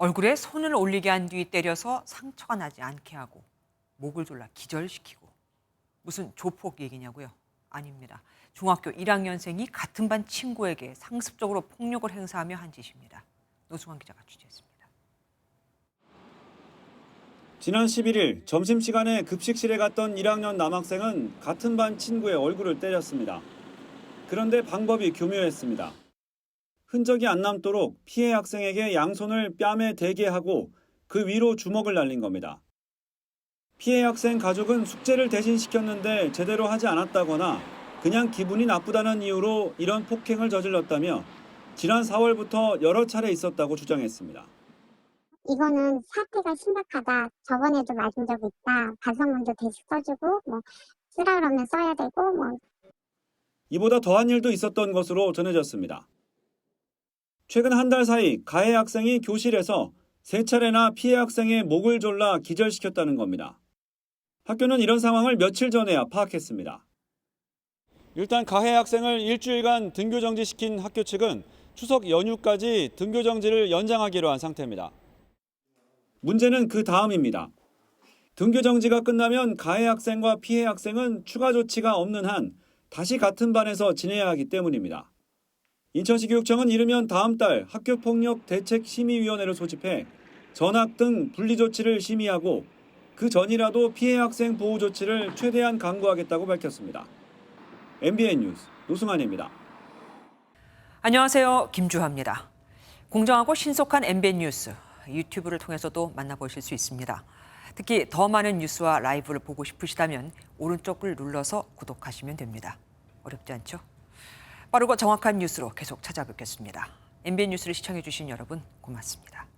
얼굴에 손을 올리게 한 뒤 때려서 상처가 나지 않게 하고 목을 졸라 기절시키고 무슨 조폭 얘기냐고요? 아닙니다. 중학교 1학년생이 같은 반 친구에게 상습적으로 폭력을 행사하며 한 짓입니다. 노승환 기자가 취재했습니다. 지난 11일 점심시간에 급식실에 갔던 1학년 남학생은 같은 반 친구의 얼굴을 때렸습니다. 그런데 방법이 교묘했습니다. 흔적이 안 남도록 피해 학생에게 양손을 뺨에 대게 하고 그 위로 주먹을 날린 겁니다. 피해 학생 가족은 숙제를 대신 시켰는데 제대로 하지 않았다거나 그냥 기분이 나쁘다는 이유로 이런 폭행을 저질렀다며 지난 4월부터 여러 차례 있었다고 주장했습니다. 이거는 사태가 심각하다. 저번에도 맞은 적 있다. 반성문도 대신 써주고 뭐 쓰라 그러면 써야 되고 뭐 이보다 더한 일도 있었던 것으로 전해졌습니다. 최근 한 달 사이 가해 학생이 교실에서 세 차례나 피해 학생의 목을 졸라 기절시켰다는 겁니다. 학교는 이런 상황을 며칠 전에야 파악했습니다. 일단 가해 학생을 일주일간 등교 정지시킨 학교 측은 추석 연휴까지 등교 정지를 연장하기로 한 상태입니다. 문제는 그 다음입니다. 등교 정지가 끝나면 가해 학생과 피해 학생은 추가 조치가 없는 한 다시 같은 반에서 지내야 하기 때문입니다. 인천시 교육청은 이르면 다음 달 학교폭력 대책 심의위원회를 소집해 전학 등 분리 조치를 심의하고 그 전이라도 피해 학생 보호 조치를 최대한 강구하겠다고 밝혔습니다. MBN 뉴스 노승환입니다. 안녕하세요. 김주하입니다. 공정하고 신속한 MBN 뉴스 유튜브를 통해서도 만나보실 수 있습니다. 특히 더 많은 뉴스와 라이브를 보고 싶으시다면 오른쪽을 눌러서 구독하시면 됩니다. 어렵지 않죠? 빠르고 정확한 뉴스로 계속 찾아뵙겠습니다. MBN 뉴스를 시청해 주신 여러분 고맙습니다.